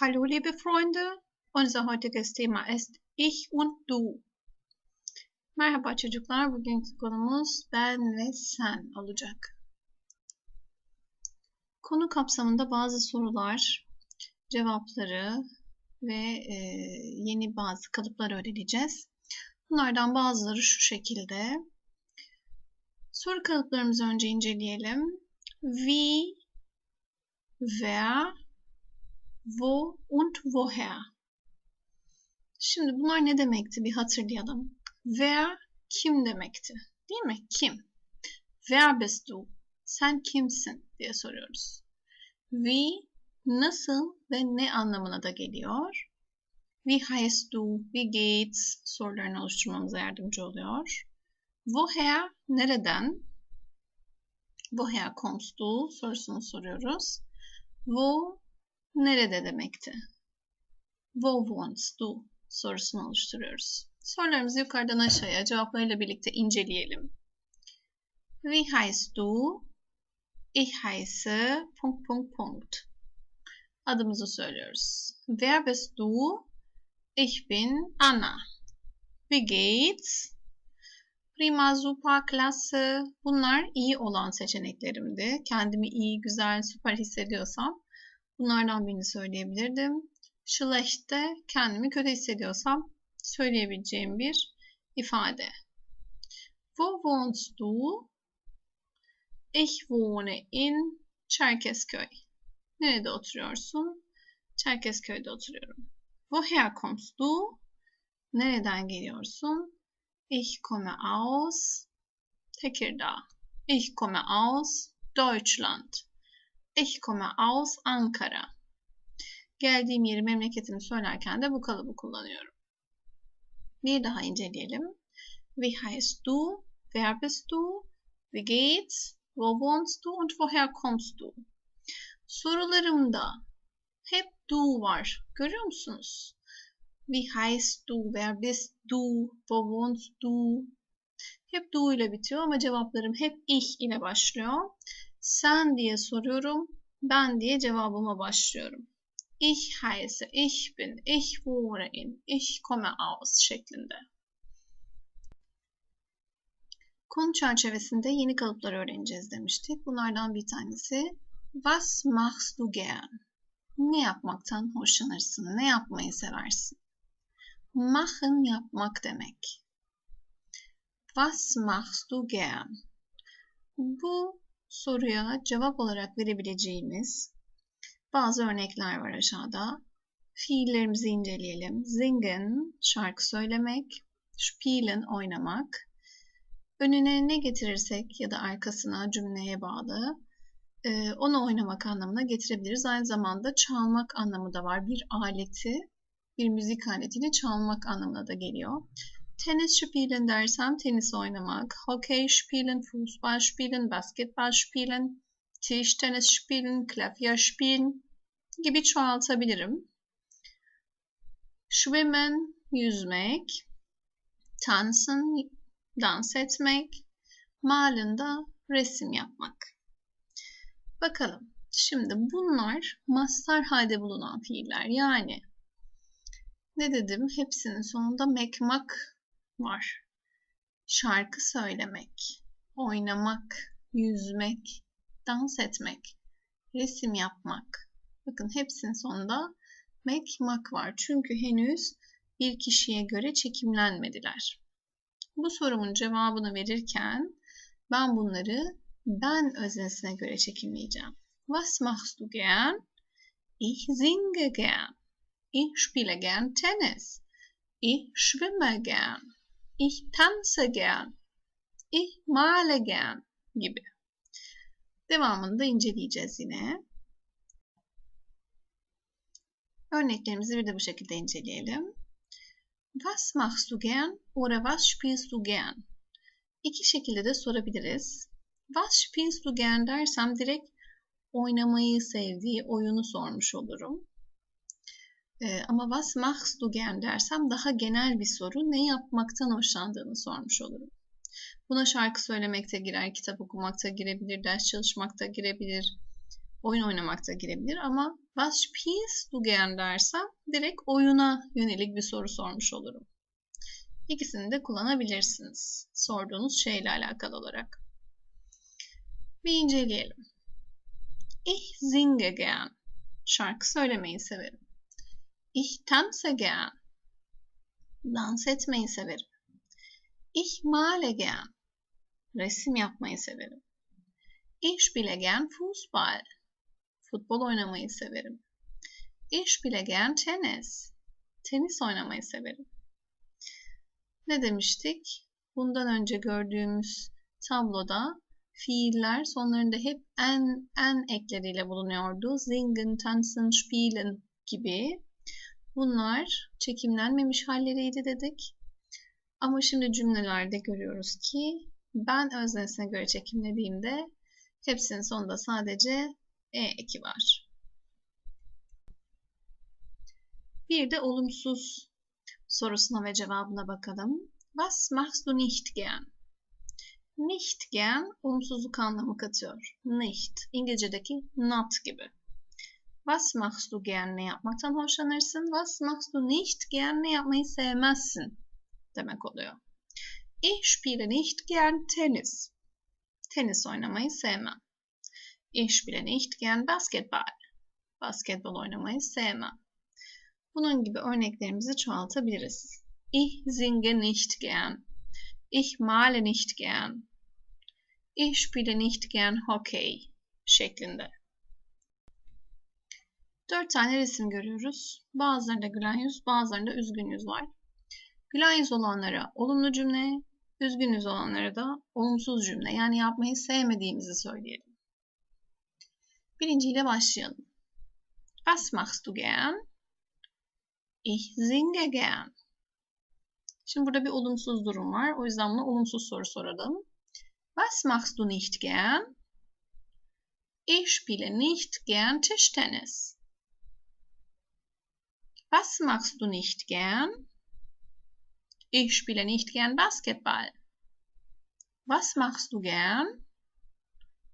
Hallo liebe Freunde, unser heutiges Thema ist Ich und Du. Merhaba çocuklar, bugünkü konumuz ben ve sen olacak. Konu kapsamında bazı sorular, cevapları ve e, yeni bazı kalıplar öğreneceğiz. Bunlardan bazıları şu şekilde. Soru kalıplarımızı önce inceleyelim. Wie, wer, wo und woher. Şimdi bunlar ne demekti bir hatırlayalım. Wer kim demekti? Değil mi? Kim? Wer bist du? Sen kimsin diye soruyoruz. Wie nasıl ve ne anlamına da geliyor. Wie heißt du? Wie geht's? sorularını oluşturmamıza yardımcı oluyor. Woher nereden? Woher kommst du sorusunu soruyoruz. Wo nerede demekti? Wo wohnst du sorusunu oluşturuyoruz. Sorularımızı yukarıdan aşağıya cevaplarıyla birlikte inceleyelim. Wie heißt du? Ich heiße... Punkt, punkt, punkt. Adımızı söylüyoruz. Wer bist du? Ich bin Anna. Wie geht's? Prima, super, klasse. Bunlar iyi olan seçeneklerimdi. Kendimi iyi, güzel, süper hissediyorsam bunlardan birini söyleyebilirdim. Schlecht'te kendimi kötü hissediyorsam söyleyebileceğim bir ifade. Wo wohnst du? Ich wohne in Çerkezköy. Nerede oturuyorsun? Çerkezköy'de oturuyorum. Woher kommst du? Nereden geliyorsun? Ich komme aus Tekirdağ. Ich komme aus Deutschland. Ich komme aus Ankara. Geldiğim yeri memleketimi söylerken de bu kalıbı kullanıyorum. Bir daha inceleyelim. Wie heißt du? Wer bist du? Wie geht's? Wo wohnst du? Und woher kommst du? Sorularımda hep du var. Görüyor musunuz? Wie heißt du? Wer bist du? Wo wohnst du? Hep du ile bitiyor ama cevaplarım hep ich ile başlıyor. Sen diye soruyorum. Ben diye cevabıma başlıyorum. Ich heiße, ich bin, ich wohne in, ich komme aus şeklinde. Konu çerçevesinde yeni kalıplar öğreneceğiz demiştik. Bunlardan bir tanesi Was machst du gern? Ne yapmaktan hoşlanırsın? Ne yapmayı seversin? Machen yapmak demek. Was machst du gern? Bu soruya cevap olarak verebileceğimiz bazı örnekler var aşağıda. Fiillerimizi inceleyelim. Singen, şarkı söylemek. Spielen, oynamak. Önüne ne getirirsek ya da arkasına cümleye bağlı e, onu oynamak anlamına getirebiliriz. Aynı zamanda çalmak anlamı da var. Bir aleti, bir müzik aletini çalmak anlamına da geliyor. Tenis spielen dersem tenis oynamak. Hockey spielen, Fußball spielen, Basketball spielen, Tischtennis spielen, Klavier spielen gibi çoğaltabilirim. Schwimmen, yüzmek. Tanzen, dans etmek. Malen da resim yapmak. Bakalım. Şimdi bunlar mastar halde bulunan fiiller. Yani ne dedim? Hepsinin sonunda mekmak var. Şarkı söylemek, oynamak, yüzmek, dans etmek, resim yapmak. Bakın hepsinin sonunda mekmak var. Çünkü henüz bir kişiye göre çekimlenmediler. Bu sorumun cevabını verirken ben bunları ben öznesine göre çekimleyeceğim. Was machst du gern? Ich singe gern. Ich spiele gern Tennis. Ich schwimme gern. Ich tanze gern. Ich male gern gibi. Devamını da inceleyeceğiz yine. Örneklerimizi bir de bu şekilde inceleyelim. Was machst du gern oder was spielst du gern? İki şekilde de sorabiliriz. Was spielst du gern dersem direkt oynamayı sevdiği oyunu sormuş olurum. Ee, ama was machst du gern dersem daha genel bir soru. Ne yapmaktan hoşlandığını sormuş olurum. Buna şarkı söylemekte girer, kitap okumakta girebilir, ders çalışmakta girebilir, oyun oynamak da girebilir ama was spielst du gern dersem direkt oyuna yönelik bir soru sormuş olurum. İkisini de kullanabilirsiniz sorduğunuz şeyle alakalı olarak. Bir inceleyelim. Ich singe gern. Şarkı söylemeyi severim. Ich tanze gern. Dans etmeyi severim. Ich male gern. Resim yapmayı severim. Ich spiele gern Fußball. Futbol oynamayı severim. Ich spiele gern Tennis. Tenis oynamayı severim. Ne demiştik? Bundan önce gördüğümüz tabloda fiiller sonlarında hep en en ekleriyle bulunuyordu. Singen, tanzen, spielen gibi. Bunlar çekimlenmemiş halleriydi dedik. Ama şimdi cümlelerde görüyoruz ki ben öznesine göre çekimlediğimde hepsinin sonunda sadece e eki var. Bir de olumsuz sorusuna ve cevabına bakalım. Was machst du nicht gern? Nicht gern olumsuzluk anlamı katıyor. Nicht. İngilizce'deki not gibi. Was machst du gern ne yapmaktan hoşlanırsın? Was machst du nicht gern ne yapmayı sevmezsin demek oluyor. Ich spiele nicht gern Tennis. Tenis oynamayı sevmem. Ich spiele nicht gern Basketball. Basketbol oynamayı sevmem. Bunun gibi örneklerimizi çoğaltabiliriz. Ich singe nicht gern. Ich male nicht gern. Ich spiele nicht gern Hockey şeklinde. Dört tane resim görüyoruz. Bazılarında gülen yüz, bazılarında üzgün yüz var. Gülen yüz olanlara olumlu cümle, üzgün yüz olanlara da olumsuz cümle yani yapmayı sevmediğimizi söyleyelim. Birinciyle başlayalım. Was machst du gern? Ich singe gern. Şimdi burada bir olumsuz durum var. O yüzden buna olumsuz soru soralım. Was machst du nicht gern? Ich spiele nicht gern Tischtennis. Was machst du nicht gern? Ich spiele nicht gern Basketball. Was machst du gern?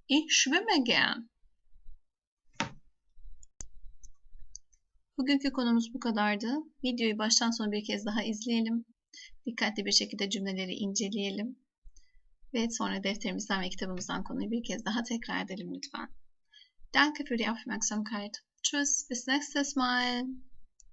Ich schwimme gern. Bugünkü konumuz bu kadardı. Videoyu baştan sona bir kez daha izleyelim. Dikkatli bir şekilde cümleleri inceleyelim. Ve sonra defterimizden ve kitabımızdan konuyu bir kez daha tekrar edelim lütfen. Danke für die Aufmerksamkeit. Tschüss, bis nächstes Mal.